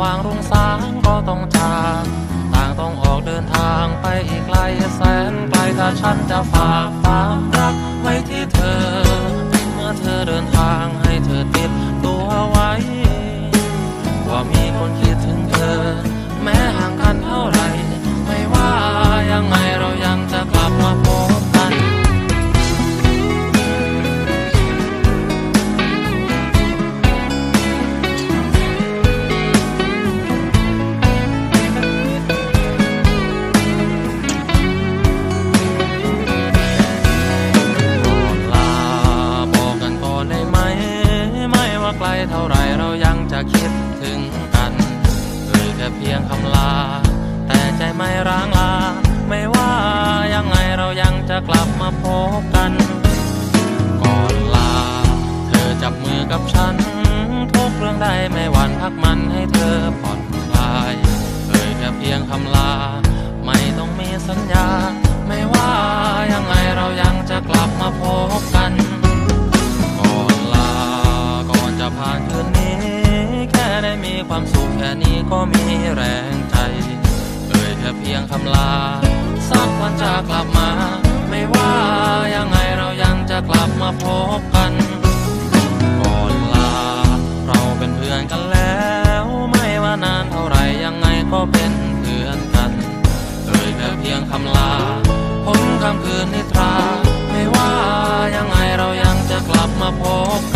ว่างรุ่งสางก็ต้องจากต่างต้องออกเดินทางไปอีกไกลแสนไกลถ้าฉันจะฝากความรักไว้ที่เธอ เท่าไรเรายังจะคิดถึงกันเอ่ยแค่เพียงคำลา แต่ใจไม่ร้างลา ไม่ว่ายังไงเรายังจะกลับมาพบกัน ก่อนลา เธอจับมือกับฉัน ทุกเรื่องใดไม่หวั่นพักมันให้เธอผ่อนคลายเอ่ยแค่เพียงคำลา ไม่ต้องมีสัญญา ไม่ว่ายังไงเรายังจะกลับมาพบ ก็มีแรงใจ เอ่ยแค่เพียงคำลา สักวันจะกลับมา ไม่ว่ายังไงเรายังจะกลับมาพบกันก่อนลา เราเป็นเพื่อนกันแล้ว ไม่ว่านานเท่าไหรยังไงก็เป็นเพื่อนกัน เอ่ยแค่เพียงคำลาพ้นคำคืนนิทรา ไม่ว่ายังไงเรายังจะกลับมาพบกัน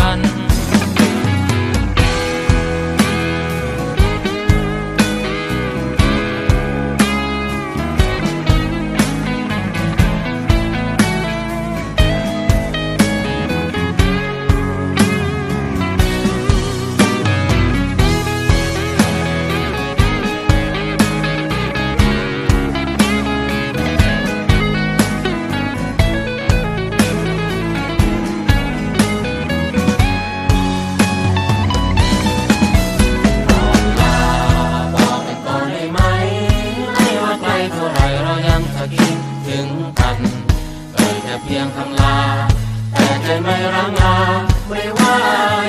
แค่เพียงคำลา แต่ใจไม่ร้งลาไม่ว่า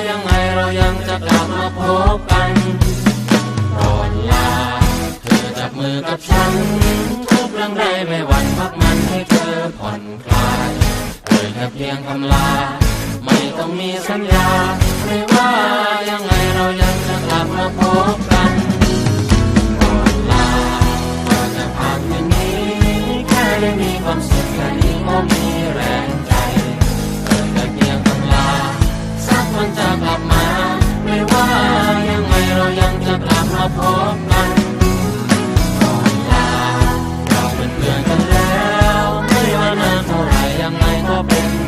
ยังไงเรายังจะกลับมาพบกันก่อนลา เธอจับมือกับฉัน ทุกเรื่องใดไม่หวั่นพักมันให้เธอผ่อนคลายเอ่ยแค่เพียงคำลา ไม่ต้องมีสัญญา ได้มีความสุขแค่นี้ก็มีแรงใจเกิดแต่เพียงตำลาสักวันจะกลับมา ไม่ว่ายังไงเรายังจะกลับมาพบกันก่อนลาเราเป็นเพื่อนกันแล้ว ไม่ว่านานเท่าไรยังไงก็เป็น